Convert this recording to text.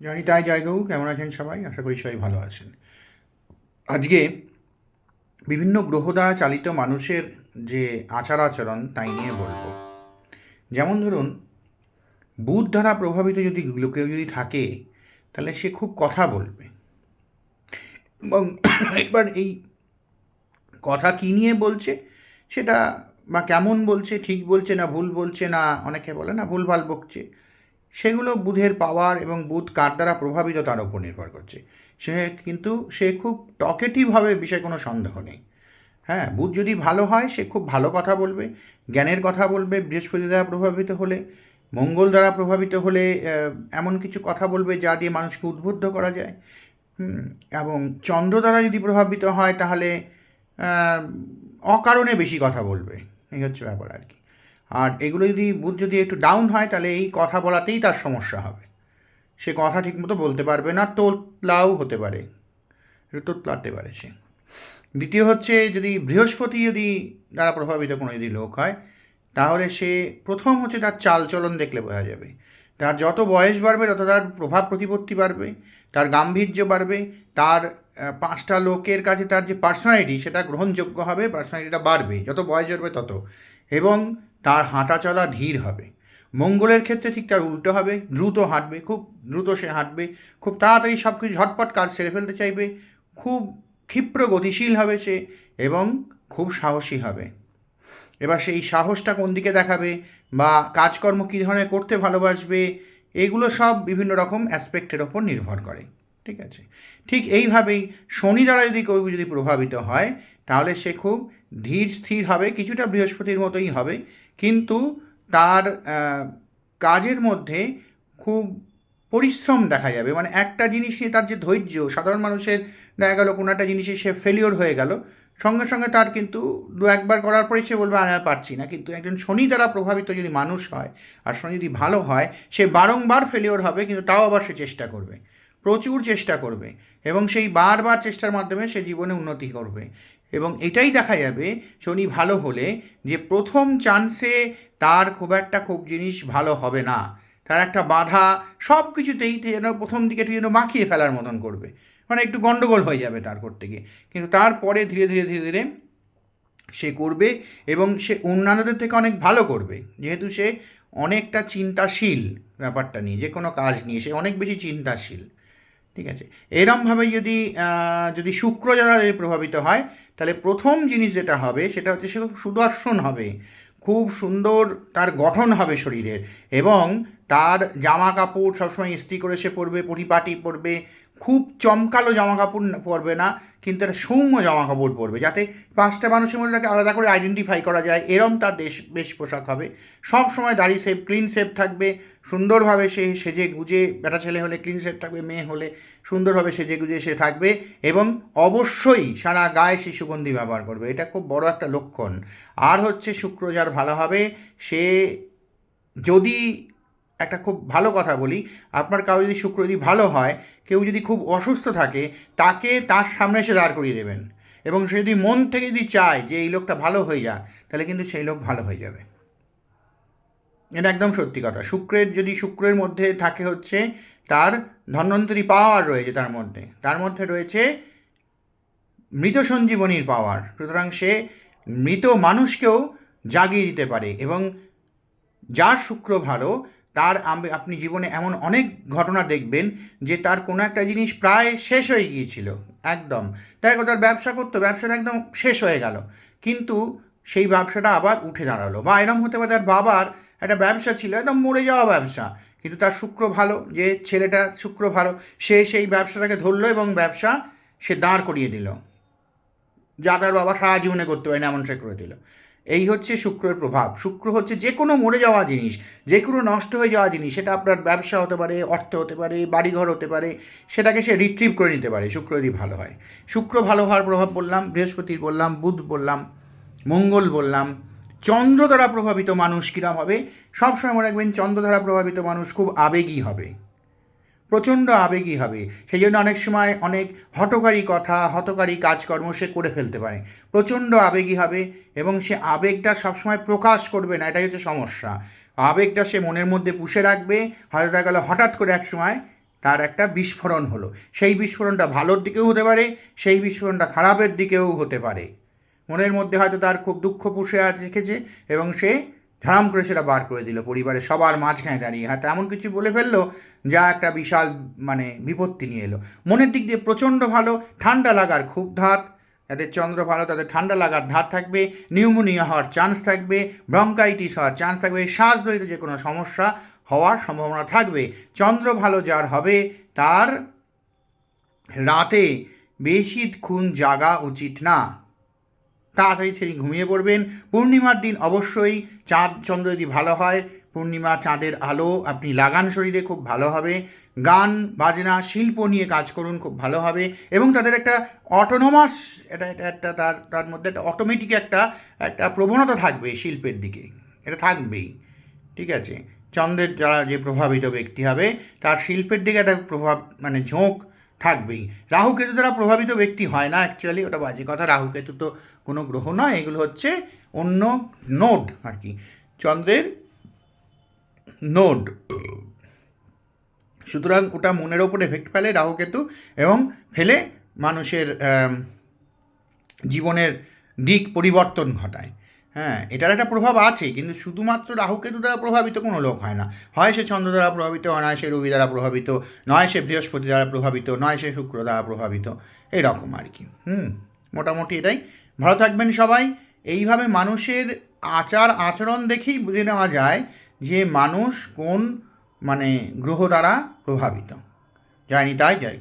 জানি তাই জয়গৌ কেমন আছেন সবাই? আশা করি সবাই ভালো আছেন। আজকে বিভিন্ন গ্রহ দ্বারা চালিত মানুষের যে আচার আচরণ তাই নিয়ে বলব। যেমন ধরুন, বুধ দ্বারা প্রভাবিত যদি লোক- কেউ যদি থাকে, তাহলে সে খুব কথা বলবে। এবং এবার এই কথা কী নিয়ে বলছে, সেটা বা কেমন বলছে, ঠিক বলছে না, ভুল বলছে না, অনেকে বলে না, ভুলভাল বকছে সেগুলো বুধের পাওয়ার এবং বুধ কার দ্বারা প্রভাবিত তার উপর নির্ভর করছে। সে কিন্তু সে খুব টকেটিভ হবে বিষয়ে কোনো সন্দেহ নেই। হ্যাঁ বুধ যদি ভালো হয়, সে খুব ভালো কথা বলবে, জ্ঞানের কথা বলবে, বৃহস্পতি দ্বারা প্রভাবিত হলে, মঙ্গল দ্বারা প্রভাবিত হলে এমন কিছু কথা বলবে যা দিয়ে মানুষকে উদ্বুদ্ধ করা যায়। এবং চন্দ্র দ্বারা যদি প্রভাবিত হয়, তাহলে অকারণে বেশি কথা বলবে। এই হচ্ছে ব্যাপার আর কি। আর এগুলো যদি বুধ যদি একটু ডাউন হয়, তাহলে এই কথা বলাতেই তার সমস্যা হবে। সে কথা ঠিকমতো বলতে পারবে না, তোতলাও হতে পারে। তোতলাতে পারে সে। দ্বিতীয় হচ্ছে, যদি বৃহস্পতি যদি দ্বারা প্রভাবিত কোনো যদি লোক হয়, তাহলে সে প্রথম হচ্ছে তার চালচলন দেখলে বোঝা যাবে। তার যত বয়স বাড়বে, তত তার প্রভাব প্রতিপত্তি বাড়বে, তার গাম্ভীর্য বাড়বে, তার পাঁচটা লোকের কাছে তার যে পার্সোনালিটি সেটা গ্রহণযোগ্য হবে পার্সোনালিটিটা বাড়বে, যত বয়স বাড়বে তত। এবং তার হাঁটা চলা ধীর হবে। মঙ্গলের ক্ষেত্রে ঠিক তার উল্টো হবে। দ্রুত হাঁটবে, খুব দ্রুত সে হাঁটবে, খুব তাড়াতাড়ি সব কিছু ঝটপট কাজ সেরে ফেলতে চাইবে, খুব ক্ষিপ্র গতিশীল হবে সে এবং খুব সাহসী হবে। এবার সেই সাহসটা কোন দিকে দেখাবে বা কাজকর্ম কী ধরনের করতে ভালোবাসবে, এগুলো সব বিভিন্ন রকম অ্যাসপেক্টের ওপর নির্ভর করে, ঠিক আছে? ঠিক এইভাবেই শনি দ্বারা যদি কেউ যদি প্রভাবিত হয় তাহলে সে খুব ধীর স্থির হবে, কিছুটা বৃহস্পতির মতোই হবে। কিন্তু তার কাজের মধ্যে খুব পরিশ্রম দেখা যাবে। মানে একটা জিনিস নিয়ে তার যে ধৈর্য, সাধারণ মানুষের দেখা গেলো কোনো একটা জিনিসে সে ফেলিওর হয়ে গেল, সঙ্গে সঙ্গে তার কিন্তু দু একবার করার পরে সে বলবে, "আর পারছি না। কিন্তু একজন শনি দ্বারা প্রভাবিত যদি মানুষ হয়, আর শনি যদি ভালো হয়, সে বারংবার ফেলিওর হবে, কিন্তু তাও আবার সে চেষ্টা করবে। প্রচুর চেষ্টা করবে। এবং সেই বারবার চেষ্টার মাধ্যমে সে জীবনে উন্নতি করবে। এবং এটাই দেখা যাবে, শনি ভালো হলে যে প্রথম চান্সে তার খুব একটা খুব জিনিস ভালো হবে না। তার একটা বাধা সব কিছুতেই যেন প্রথম দিকে যেন মাখিয়ে ফেলার মতন করবে। মানে একটু গণ্ডগোল হয়ে যাবে তার করতে গিয়ে কিন্তু তারপরে ধীরে ধীরে ধীরে ধীরে সে করবে এবং সে অন্যান্যদের থেকে অনেক ভালো করবে। যেহেতু সে অনেকটা চিন্তাশীল ব্যাপারটা নিয়ে, যে কোনো কাজ নিয়ে সে অনেক বেশি চিন্তাশীল। ঠিক আছে? এরমভাবে যদি যদি শুক্র যারা প্রভাবিত হয়, তাহলে প্রথম জিনিস যেটা হবে, সেটা হচ্ছে সে সুদর্শন হবে। খুব সুন্দর তার গঠন হবে শরীরের এবং তার জামা কাপড় সবসময় ইস্ত্রি করে সে পরবে, পরিপাটি পরবে। খুব চমকালো জামা কাপড় পরবে না। কিন্তু একটা সৌম্য জামা কাপড় পরবে, যাতে পাঁচটা মানুষের মধ্যে তাকে আলাদা করে আইডেন্টিফাই করা যায়। এরম তার দেশ, বেশ পোশাক হবে। সব সময় দাড়ি সেভ ক্লিন সেফ থাকবে। সুন্দরভাবে সে সেজে গুজে, বেটা ছেলে হলে ক্লিন সেভ থাকবে, মেয়ে হলে সুন্দরভাবে সেজে গুজে সে থাকবে এবং অবশ্যই সারা গায়ে সে সুগন্ধি ব্যবহার করবে। এটা খুব বড় একটা লক্ষণ। আর হচ্ছে শুক্র যার ভালো হবে, সে যদি একটা খুব ভালো কথা বলি, আপনার কারও যদি শুক্র যদি ভালো হয়, কেউ যদি খুব অসুস্থ থাকে, তাকে তার সামনে এসে দাঁড় করিয়ে দেবেন। এবং সে যদি মন থেকে যদি চায় যে এই লোকটা ভালো হয়ে যাক, তাহলে কিন্তু সেই লোক ভালো হয়ে যাবে। এটা একদম সত্যি কথা। শুক্রের যদি শুক্রের মধ্যে থাকে হচ্ছে, তার ধন্বন্তরী পাওয়ার রয়েছে তার মধ্যে। তার মধ্যে রয়েছে মৃত সঞ্জীবনীর পাওয়ার সুতরাং সে মৃত মানুষকেও জাগিয়ে দিতে পারে এবং যার শুক্র ভালো তার আপনি জীবনে এমন অনেক ঘটনা দেখবেন যে তার কোনো একটা জিনিস প্রায় শেষ হয়ে গিয়েছিল, একদম। তাই তার ব্যবসা করতো, ব্যবসাটা একদম শেষ হয়ে গেল। কিন্তু সেই ব্যবসাটা আবার উঠে দাঁড়াল বা এরম হতে পারে তার বাবার একটা ব্যবসা ছিল, একদম মরে যাওয়া ব্যবসা। কিন্তু তার শুক্র ভালো, যে ছেলেটা শুক্র ভালো, সে সেই ব্যবসাটাকে ধরলো এবং ব্যবসা সে দাঁড় করিয়ে দিল। যা তার বাবা সারা জীবনে করতে পারে না এমন সে করে দিল। এই হচ্ছে শুক্রের প্রভাব। শুক্র হচ্ছে যে কোনো মরে যাওয়া জিনিস, যে কোনো নষ্ট হয়ে যাওয়া জিনিস, সেটা আপনার ব্যবসা হতে পারে, অর্থ হতে পারে, বাড়িঘর হতে পারে, সেটাকে সে রিট্রিভ করে নিতে পারে, শুক্র যদি ভালো হয়। শুক্র ভালো হওয়ার প্রভাব বললাম, বৃহস্পতির বললাম, বুধ বললাম, মঙ্গল বললাম, চন্দ্র দ্বারা প্রভাবিত মানুষ কীরকম হবে? সবসময় মনে রাখবেন, চন্দ্র দ্বারা প্রভাবিত মানুষ খুব আবেগী হবে। প্রচণ্ড আবেগী হবে। সেই জন্য অনেক সময় অনেক হটকারী কথা হটকারী কাজকর্ম সে করে ফেলতে পারে। প্রচণ্ড আবেগী হবে এবং সে আবেগটা সবসময় প্রকাশ করবে না, এটাই হচ্ছে সমস্যা। আবেগটা সে মনের মধ্যে পুষে রাখবে, হয়তো দেখা গেল হঠাৎ করে এক সময় তার একটা বিস্ফোরণ হলো। সেই বিস্ফোরণটা ভালোর দিকেও হতে পারে, সেই বিস্ফোরণটা খারাপের দিকেও হতে পারে। মনের মধ্যে হয়তো তার খুব দুঃখ পুষে রেখেছে এবং সে ঝাড়াম করে সেটা বার করে দিল। পরিবারের সবার মাঝখানে দাঁড়িয়ে হয়তো এমন কিছু বলে ফেলল, যা একটা বিশাল মানে বিপত্তি নিয়ে এলো। মনের দিক দিয়ে প্রচণ্ড ভালো, ঠান্ডা লাগার খুব ধাত। যাদের চন্দ্র ভালো, তাদের ঠান্ডা লাগার ধাত থাকবে। নিউমোনিয়া হওয়ার চান্স থাকবে। ব্রঙ্কাইটিস হওয়ার চান্স থাকবে। শ্বাসজনিত যে কোনো সমস্যা হওয়ার সম্ভাবনা থাকবে। চন্দ্র ভালো যার হবে, তার রাতে বেশিক্ষণ জাগা উচিত না। তাড়াতাড়ি সেদিন ঘুমিয়ে পড়বেন। পূর্ণিমার দিন অবশ্যই চাঁদ চন্দ্র যদি ভালো হয়, পূর্ণিমা চাঁদের আলো, আপনি লাগান শরীরে, খুব ভালো হবে। গান, বাজনা, শিল্প নিয়ে কাজ করুন, খুব ভালো হবে। এবং তাদের একটা অটোনোমাস এটা এটা, একটা তার তার মধ্যে একটা অটোমেটিক একটা একটা প্রবণতা থাকবে শিল্পের দিকে। এটা থাকবেই। ঠিক আছে? চন্দ্রের যারা যে প্রভাবিত ব্যক্তি হবে, তার শিল্পের দিকে একটা প্রভাব মানে ঝোঁক থাকবেই। রাহুকেতু দ্বারা প্রভাবিত ব্যক্তি হয় না অ্যাকচুয়ালি ওটা বাজে কথা। রাহুকেতু তো কোনো গ্রহ নয়, এগুলো হচ্ছে অন্য নোড আর কি। চন্দ্রের নোড। সুতরাং ওটা মনের ওপর এফেক্ট ফেলে রাহুকেতু এবং ফেলে মানুষের জীবনের দিক পরিবর্তন ঘটায়। হ্যাঁ এটার একটা প্রভাব আছে, কিন্তু শুধুমাত্র রাহুকেতু দ্বারা প্রভাবিত কোনো লোক হয় না। হয় সে চন্দ্র দ্বারা প্রভাবিত, নয় সে রবি দ্বারা প্রভাবিত, নয় সে বৃহস্পতি দ্বারা প্রভাবিত, নয় সে শুক্র দ্বারা প্রভাবিত, এরকম আর কি। হুম, মোটামুটি এটাই। ভালো থাকবেন সবাই। এইভাবে মানুষের আচার আচরণ দেখেই বুঝে নেওয়া যায় যে মানুষ কোন মানে গ্রহ দ্বারা প্রভাবিত। জানি তাই গো।